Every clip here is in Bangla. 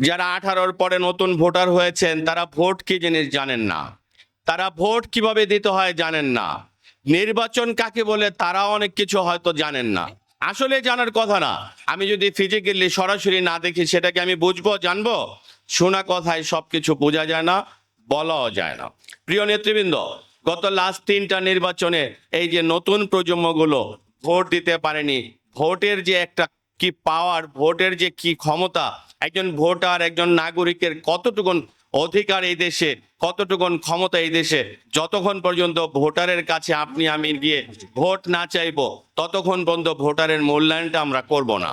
যারা আঠারোর পরে নতুন ভোটার হয়েছেন, তারা ভোট কি জিনিস জানেন না? তারা ভোট কীভাবে দিতে হয় জানেন না। নির্বাচন কাকে বলে তারা অনেক কিছু হয়তো জানেন না। আসলে জানার কথা না। আমি যদি ফিজিক্যালি সরাসরি না দেখি, সেটাকে আমি বুঝব, জানব? শোনা কথায় সবকিছু বোঝা যায় না, বলাও যায় না। প্রিয় নেতৃবৃন্দ, গত লাস্ট তিনটা নির্বাচনে এই যে নতুন প্রজন্মগুলো ভোট দিতে পারেনি, ভোটের যে একটা কি পাওয়ার ভোটের যে কি ক্ষমতা একজন ভোটার, একজন নাগরিকের কতটুকুন অধিকার এই দেশে, কতটুকুন ক্ষমতা এই দেশে, যতক্ষণ পর্যন্ত ভোটারের কাছে আপনি, আমি গিয়ে ভোট না চাইব, ততক্ষণ পর্যন্ত ভোটারের মূল্যায়নটা আমরা করব না।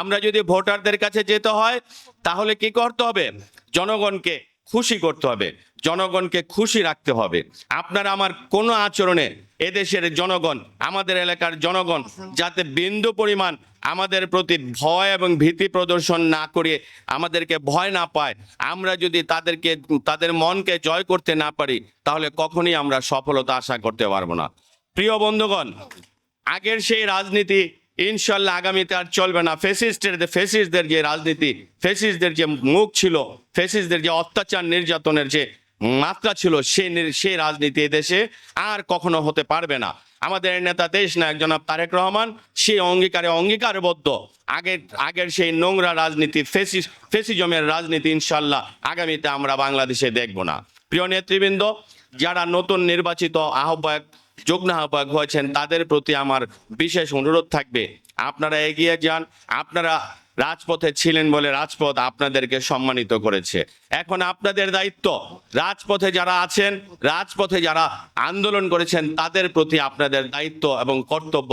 আমরা যদি ভোটারদের কাছে যেতে হয়, তাহলে কি করতে হবে? জনগণকে খুশি করতে হবে, জনগণকে খুশি রাখতে হবে। আপনার আমার কোনো আচরণে এদেশের জনগণ, আমাদের এলাকার জনগণ, যাতে বিন্দু পরিমাণ আমাদের প্রতি ভয় এবং ভীতি প্রদর্শন না করে আমাদেরকে ভয় না পায়, আমরা যদি তাদেরকে, তাদের মনকে জয় করতে না পারি, তাহলে কখনই আমরা সফলতা আশা করতে পারব না। প্রিয় বন্ধুগণ, আগের সেই রাজনীতি ইনশাল্লাহ আগামীতে আর চলবে না। ফেসিস্টের ফেসিস্টদের যে রাজনীতি ফেসিস্টদের যে মুখ ছিল ফেসিস্টদের যে অত্যাচার নির্যাতনের যে মাত্রা ছিল সে সে রাজনীতি দেশে আর কখনো হতে পারবে না। আমাদের নেতা দেশ নায়ক জনাব তারেক রহমান সেই অঙ্গীকারে অঙ্গীকারবদ্ধ। আগের আগের সেই নোংরা রাজনীতি, ফেসি, ফেসিজমের রাজনীতি ইনশাল্লাহ আগামীতে আমরা বাংলাদেশে দেখব না। প্রিয় নেতৃবৃন্দ, যারা নতুন নির্বাচিত আহ্বায়ক, যুগ্ম আহ্বায়ক হয়েছেন, তাদের প্রতি আমার বিশেষ অনুরোধ থাকবে। আপনারা এগিয়ে যান, আপনারা রাজপথে ছিলেন বলে রাজপথ আপনাদেরকে সম্মানিত করেছে। এখন আপনাদের দায়িত্ব, রাজপথে যারা আছেন, রাজপথে যারা আন্দোলন করেছেন, তাদের প্রতি আপনাদের দায়িত্ব এবং কর্তব্য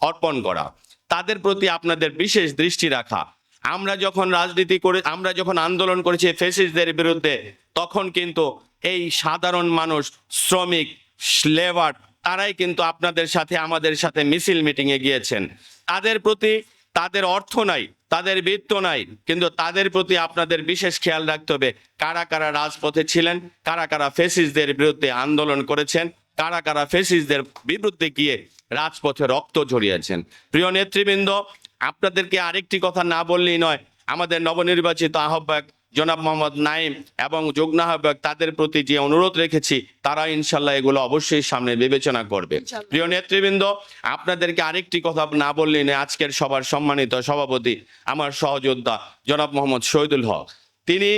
অর্পণ করা। তাদের প্রতি আপনাদের বিশেষ দৃষ্টি রাখা। আমরা যখন রাজনীতি করে, আমরা যখন আন্দোলন করেছি ফেসিসদের বিরুদ্ধে, তখন কিন্তু এই সাধারণ মানুষ, শ্রমিক, লেবার, তারাই কিন্তু আপনাদের সাথে, আমাদের সাথে মিছিল মিটিংয়ে গিয়েছেন। তাদের প্রতি তাদের অর্থ নাই, তাদের বৃত্ত নাই, কিন্তু তাদের প্রতি আপনাদের বিশেষ খেয়াল রাখতে হবে। কারা কারা রাজপথে ছিলেন, কারা কারা ফেসিসদের বিরুদ্ধে আন্দোলন করেছেন, কারা কারা ফেসিসদের বিরুদ্ধে গিয়ে রাজপথে রক্ত ঝরিয়েছেন। প্রিয় নেতৃবৃন্দ, আপনাদেরকে আরেকটি কথা না বললেই নয়, আমাদের নবনির্বাচিত আহ্বায়ক জনাব মোহাম্মদ নাইম এবং আহ্বায়ক তাদের প্রতি যে অনুরোধ রেখেছি তারা ইনশাল্লাহ এগুলো অবশ্যই সামনে বিবেচনা করবে। প্রিয় নেতৃবৃন্দ আপনাদেরকে আরেকটি কথা না বললেই নয় আজকের সবার সম্মানিত সভাপতি আমার সহযোদ্ধা জনাব মোহাম্মদ শহীদুল হক। তিনি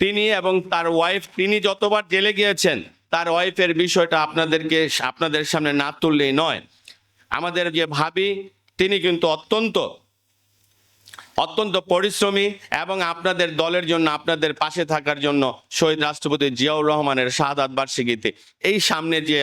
তিনি এবং তার ওয়াইফ তিনি যতবার জেলে গিয়েছেন তার ওয়াইফের বিষয়টা আপনাদেরকে আপনাদের সামনে না তুললেই নয়। আমাদের যে ভাবি তিনি কিন্তু অত্যন্ত অত্যন্ত পরিশ্রমী এবং আপনাদের দলের জন্য, আপনাদের পাশে থাকার জন্য শহীদ রাষ্ট্রপতি জিয়াউর রহমানের শাহাদাত বার্ষিকীতে এই সামনে যে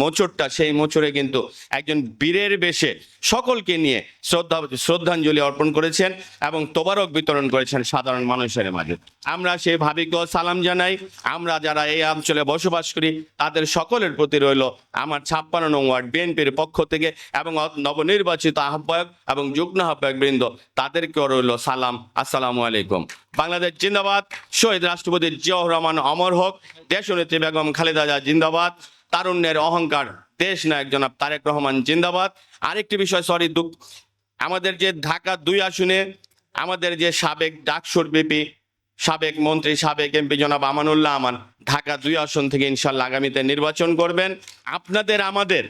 মোচরটা সেই মোচরে কিন্তু একজন বীরের বেশে সকলকে নিয়ে শ্রদ্ধা, শ্রদ্ধাঞ্জলি অর্পণ করেছেন এবং তোবারক বিতরণ করেছেন সাধারণ মানুষের মাঝে। আমরা সেই ভাবিকে সালাম জানাই। আমরা যারা এই অঞ্চলে বসবাস করি, তাদের সকলের প্রতি রইল আমার ছাপ্পান্ন নং ওয়ার্ড, বিএনপির পক্ষ থেকে এবং নবনির্বাচিত আহ্বায়ক এবং যুগ্ম আহ্বায়ক বৃন্দ তাদেরকেও রইল সালাম, আসসালামু আলাইকুম। বাংলাদেশ জিন্দাবাদ, শহীদ রাষ্ট্রপতি জিয়াউর রহমান অমর হোক, দেশনেত্রী বেগম খালেদা জিয়া জিন্দাবাদ, তারুণ্যের অহংকার, দেশ নায়ক জনাব তারেক রহমান জিন্দাবাদ। আরেকটি বিষয় সরি দুঃখ, আমাদের যে ঢাকা দুই আসনে, আমাদের যে সাবেক ডাকসুর বিপি, সাবেক মন্ত্রী, সাবেক এমপি জনাব আমানুল্লাহ আমান ঢাকা দুই আসন থেকে ইনশাল্লাহ আগামীতে নির্বাচন করবেন। আপনাদের, আমাদের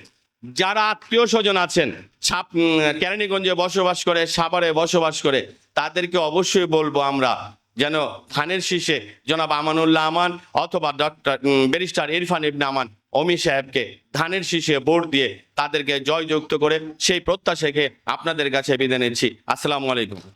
যারা আত্মীয় স্বজন আছেন, ছাপ কেরানীগঞ্জে বসবাস করে, সাভারে বসবাস করে, তাদেরকে অবশ্যই বলব আমরা যেন ধানের শীষে জনাব আমানুল্লাহ আমান অথবা ডক্টর ব্যারিস্টার ইরফান ইবনে আমান অমি সাহেবকে ধানের শীষে বোর্ড দিয়ে তাদেরকে জয়যুক্ত করে সেই প্রত্যাশাকে আপনাদের কাছে বিদায় নিচ্ছি। আসসালামু আলাইকুম।